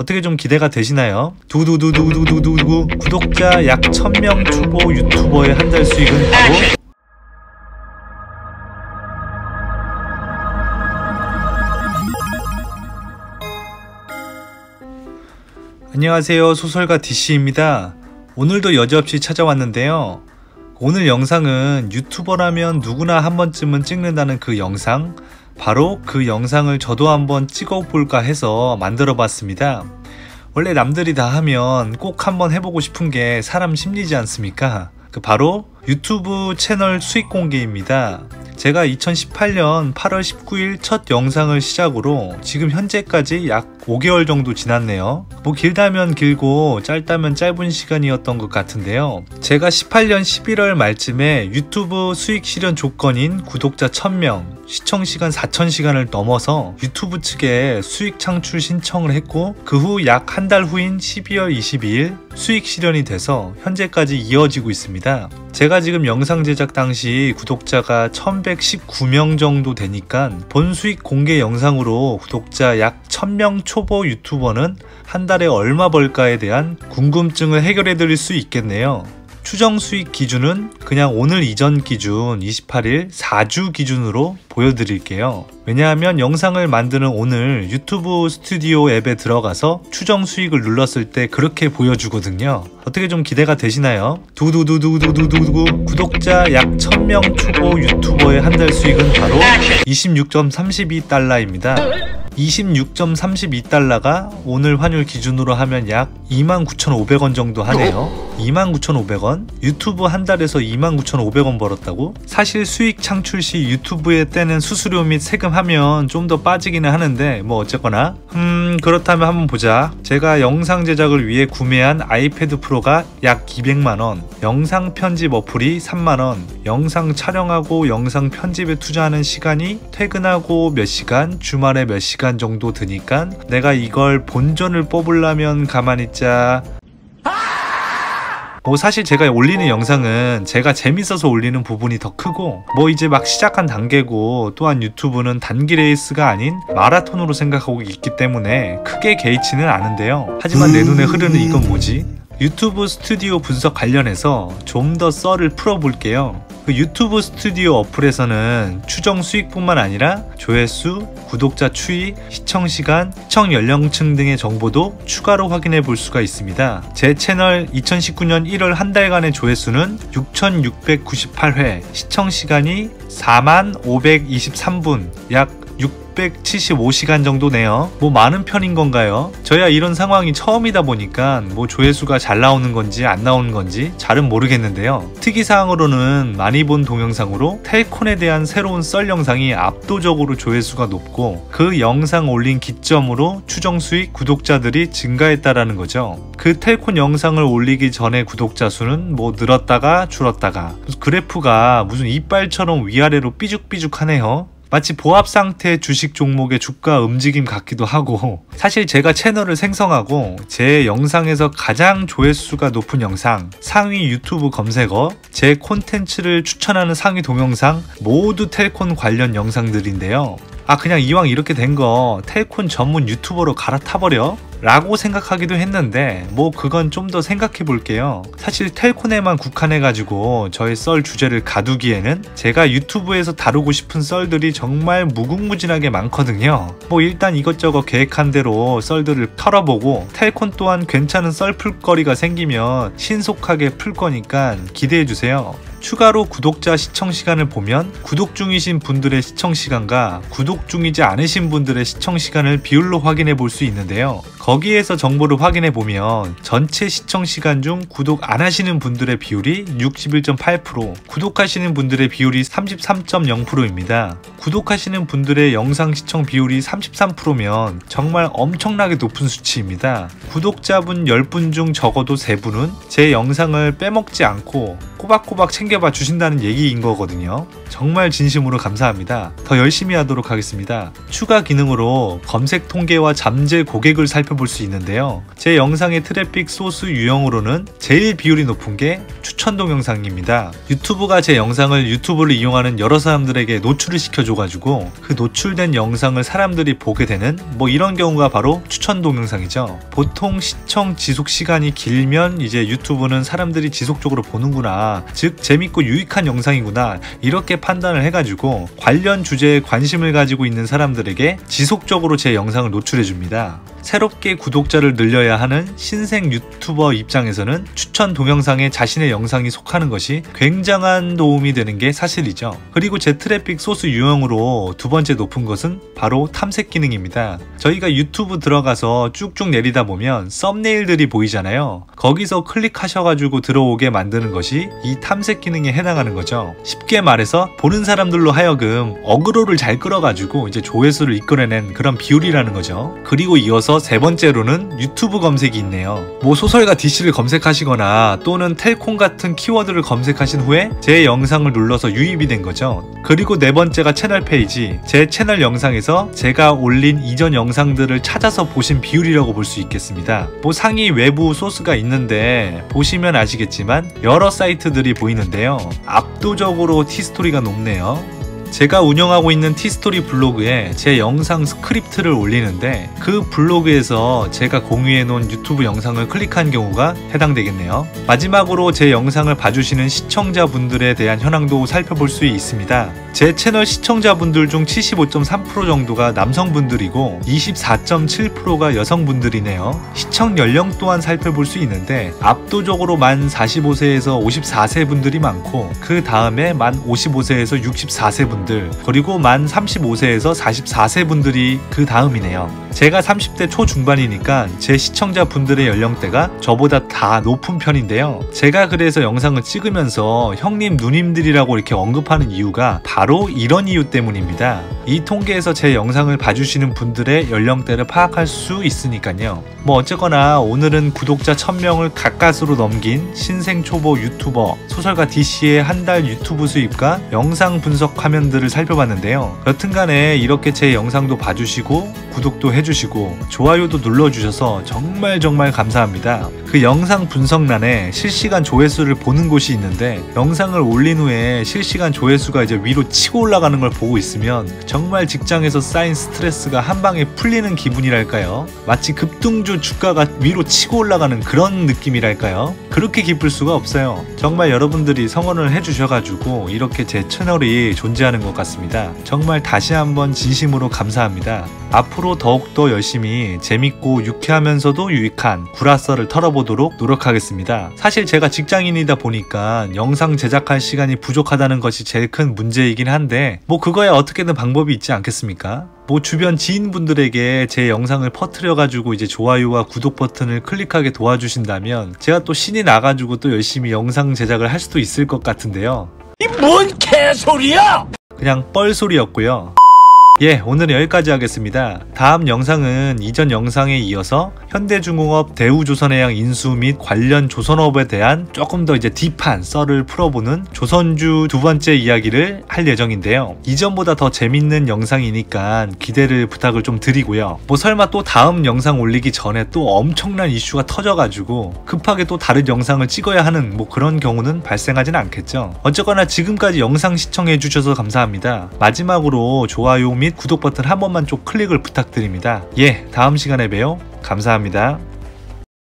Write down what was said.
어떻게 좀 기대가 되시나요? 두두두두두두두두 구독자 약 1000명 초보 유튜버의 한 달 수익은 바로 안녕하세요. 소설가 DC입니다. 오늘도 여지없이 찾아왔는데요. 오늘 영상은 유튜버라면 누구나 한 번쯤은 찍는다는 그 영상 바로 그 영상을 저도 한번 찍어볼까 해서 만들어 봤습니다. 원래 남들이 다 하면 꼭 한번 해보고 싶은 게 사람 심리지 않습니까? 그 바로 유튜브 채널 수익 공개입니다. 제가 2018년 8월 19일 첫 영상을 시작으로 지금 현재까지 약 5개월 정도 지났네요. 뭐 길다면 길고 짧다면 짧은 시간이었던 것 같은데요. 제가 18년 11월 말쯤에 유튜브 수익 실현 조건인 구독자 1000명, 시청 시간 4000시간을 넘어서 유튜브 측에 수익 창출 신청을 했고 그 후 약 한 달 후인 12월 22일 수익 실현이 돼서 현재까지 이어지고 있습니다. 제가 지금 영상 제작 당시 구독자가 1119명 정도 되니까 본 수익 공개 영상으로 구독자 약 1000명 초보 유튜버는 한 달에 얼마 벌까에 대한 궁금증을 해결해 드릴 수 있겠네요. 추정 수익 기준은 그냥 오늘 이전 기준 28일 4주 기준으로 보여드릴게요. 왜냐하면 영상을 만드는 오늘 유튜브 스튜디오 앱에 들어가서 추정 수익을 눌렀을 때 그렇게 보여주거든요. 어떻게 좀 기대가 되시나요? 두두두두두두두두 구독자 약 1000명 초보 유튜버의 한 달 수익은 바로 26.32달러입니다. 26.32달러가 오늘 환율 기준으로 하면 약 29,500원 정도 하네요. 29,500원? 유튜브 한 달에서 29,500원 벌었다고? 사실 수익 창출 시 유튜브에 떼는 수수료 및 세금 하면 좀 더 빠지기는 하는데 뭐 어쨌거나 음 그렇다면 한번 보자. 제가 영상 제작을 위해 구매한 아이패드 프로가 약 200만원, 영상 편집 어플이 3만원, 영상 촬영하고 영상 편집에 투자하는 시간이 퇴근하고 몇 시간, 주말에 몇 시간 정도 드니까 내가 이걸 본전을 뽑으려면 가만히 있자 뭐 사실 제가 올리는 영상은 제가 재밌어서 올리는 부분이 더 크고 뭐 이제 막 시작한 단계고 또한 유튜브는 단기 레이스가 아닌 마라톤으로 생각하고 있기 때문에 크게 개의치는 않은데요 하지만 내 눈에 흐르는 이건 뭐지? 유튜브 스튜디오 분석 관련해서 좀 더 썰을 풀어볼게요. 그 유튜브 스튜디오 어플에서는 추정 수익뿐만 아니라 조회수, 구독자 추이, 시청 시간, 시청 연령층 등의 정보도 추가로 확인해 볼 수가 있습니다. 제 채널 2019년 1월 한 달간의 조회수는 6,698회, 시청 시간이 45,523분, 약 675시간 정도네요. 뭐 많은 편인 건가요? 저야 이런 상황이 처음이다 보니까 뭐 조회수가 잘 나오는 건지 안 나오는 건지 잘은 모르겠는데요. 특이사항으로는 많이 본 동영상으로 텔콘에 대한 새로운 썰 영상이 압도적으로 조회수가 높고 그 영상 올린 기점으로 추정 수익 구독자들이 증가했다라는 거죠. 그 텔콘 영상을 올리기 전에 구독자 수는 뭐 늘었다가 줄었다가 그래프가 무슨 이빨처럼 위아래로 삐죽삐죽하네요. 마치 보합 상태 주식 종목의 주가 움직임 같기도 하고 사실 제가 채널을 생성하고 제 영상에서 가장 조회수가 높은 영상 상위 유튜브 검색어 제 콘텐츠를 추천하는 상위 동영상 모두 텔콘 관련 영상들인데요. 아 그냥 이왕 이렇게 된 거 텔콘 전문 유튜버로 갈아타버려 라고 생각하기도 했는데 뭐 그건 좀 더 생각해 볼게요. 사실 텔콘에만 국한해 가지고 저의 썰 주제를 가두기에는 제가 유튜브에서 다루고 싶은 썰들이 정말 무궁무진하게 많거든요. 뭐 일단 이것저것 계획한 대로 썰들을 털어보고 텔콘 또한 괜찮은 썰 풀거리가 생기면 신속하게 풀 거니까 기대해 주세요. 추가로 구독자 시청 시간을 보면 구독 중이신 분들의 시청 시간과 구독 중이지 않으신 분들의 시청 시간을 비율로 확인해 볼 수 있는데요. 거기에서 정보를 확인해 보면 전체 시청 시간 중 구독 안 하시는 분들의 비율이 61.8%, 구독하시는 분들의 비율이 33.0%입니다. 구독하시는 분들의 영상 시청 비율이 33%면 정말 엄청나게 높은 수치입니다. 구독자분 10분 중 적어도 3분은 제 영상을 빼먹지 않고 꼬박꼬박 챙겨봐 주신다는 얘기인 거거든요. 정말 진심으로 감사합니다. 더 열심히 하도록 하겠습니다. 추가 기능으로 검색 통계와 잠재 고객을 살펴볼 수 있는데요. 제 영상의 트래픽 소스 유형으로는 제일 비율이 높은 게 추천 동영상입니다. 유튜브가 제 영상을 유튜브를 이용하는 여러 사람들에게 노출을 시켜줘가지고 그 노출된 영상을 사람들이 보게 되는 뭐 이런 경우가 바로 추천 동영상이죠. 보통 시청 지속 시간이 길면 이제 유튜브는 사람들이 지속적으로 보는구나. 즉, 재밌고 유익한 영상이구나. 이렇 게 판단을 해가지고 관련 주제에 관심을 가지고 있는 사람들에게 지속적으로 제 영상을 노출해 줍니다. 새롭게 구독자를 늘려야 하는 신생 유튜버 입장에서는 추천 동영상에 자신의 영상이 속하는 것이 굉장한 도움이 되는 게 사실이죠. 그리고 제 트래픽 소스 유형으로 두 번째 높은 것은 바로 탐색 기능입니다. 저희가 유튜브 들어가서 쭉쭉 내리다 보면 썸네일들이 보이잖아요. 거기서 클릭하셔가지고 들어오게 만드는 것이 이 탐색 기능에 해당하는 거죠. 쉽게 말해서 보는 사람들로 하여금 어그로를 잘 끌어가지고 이제 조회수를 이끌어낸 그런 비율이라는 거죠. 그리고 이어서 세 번째로는 유튜브 검색이 있네요. 뭐 소설가 DC를 검색하시거나 또는 텔콤 같은 키워드를 검색하신 후에 제 영상을 눌러서 유입이 된 거죠. 그리고 네 번째가 채널 페이지. 제 채널 영상에서 제가 올린 이전 영상들을 찾아서 보신 비율이라고 볼 수 있겠습니다. 뭐 상위 외부 소스가 있는데 보시면 아시겠지만 여러 사이트들이 보이는데요. 압도적으로 티스토리가 높네요. 제가 운영하고 있는 티스토리 블로그에 제 영상 스크립트를 올리는데 그 블로그에서 제가 공유해 놓은 유튜브 영상을 클릭한 경우가 해당되겠네요. 마지막으로 제 영상을 봐주시는 시청자분들에 대한 현황도 살펴볼 수 있습니다. 제 채널 시청자분들 중 75.3% 정도가 남성분들이고 24.7%가 여성분들이네요. 시청 연령 또한 살펴볼 수 있는데 압도적으로 만 45세에서 54세 분들이 많고 그 다음에 만 55세에서 64세 분들 분들 그리고 만 35세에서 44세 분들이 그 다음이네요. 제가 30대 초중반이니까 제 시청자 분들의 연령대가 저보다 다 높은 편인데요. 제가 그래서 영상을 찍으면서 형님 누님들이라고 이렇게 언급하는 이유가 바로 이런 이유 때문입니다. 이 통계에서 제 영상을 봐주시는 분들의 연령대를 파악할 수 있으니까요. 뭐 어쨌거나 오늘은 구독자 1000명을 가까스로 넘긴 신생 초보 유튜버 소설가 DC의 한 달 유튜브 수입과 영상 분석 화면들을 살펴봤는데요. 여튼간에 이렇게 제 영상도 봐주시고 구독도 해주시고 좋아요도 눌러주셔서 정말 정말 감사합니다. 그 영상 분석란에 실시간 조회수를 보는 곳이 있는데 영상을 올린 후에 실시간 조회수가 이제 위로 치고 올라가는 걸 보고 있으면 정말 직장에서 쌓인 스트레스가 한 방에 풀리는 기분이랄까요? 마치 급등주 주가가 위로 치고 올라가는 그런 느낌이랄까요? 그렇게 기쁠 수가 없어요. 정말 여러분들이 성원을 해주셔가지고 이렇게 제 채널이 존재하는 것 같습니다. 정말 다시 한번 진심으로 감사합니다. 앞으로 더욱더 열심히 재밌고 유쾌하면서도 유익한 구라썰을 털어보도록 노력하겠습니다. 사실 제가 직장인이다 보니까 영상 제작할 시간이 부족하다는 것이 제일 큰 문제이긴 한데 뭐 그거에 어떻게든 방법 이 있지 않겠습니까? 뭐 주변 지인분들에게 제 영상을 퍼트려 가지고 이제 좋아요와 구독 버튼을 클릭하게 도와주신다면 제가 또 신이 나가지고 또 열심히 영상 제작을 할 수도 있을 것 같은데요. 이 뭔 개소리야! 그냥 뻘소리였고요. 예, 오늘은 여기까지 하겠습니다. 다음 영상은 이전 영상에 이어서 현대중공업 대우조선해양 인수 및 관련 조선업에 대한 조금 더 이제 딥한 썰을 풀어보는 조선주 두 번째 이야기를 할 예정인데요. 이전보다 더 재밌는 영상이니까 기대를 부탁을 좀 드리고요. 뭐 설마 또 다음 영상 올리기 전에 또 엄청난 이슈가 터져가지고 급하게 또 다른 영상을 찍어야 하는 뭐 그런 경우는 발생하진 않겠죠. 어쨌거나 지금까지 영상 시청해주셔서 감사합니다. 마지막으로 좋아요 및 구독 버튼 한 번만 좀 클릭을 부탁드립니다. 예, 다음 시간에 봬요. 감사합니다.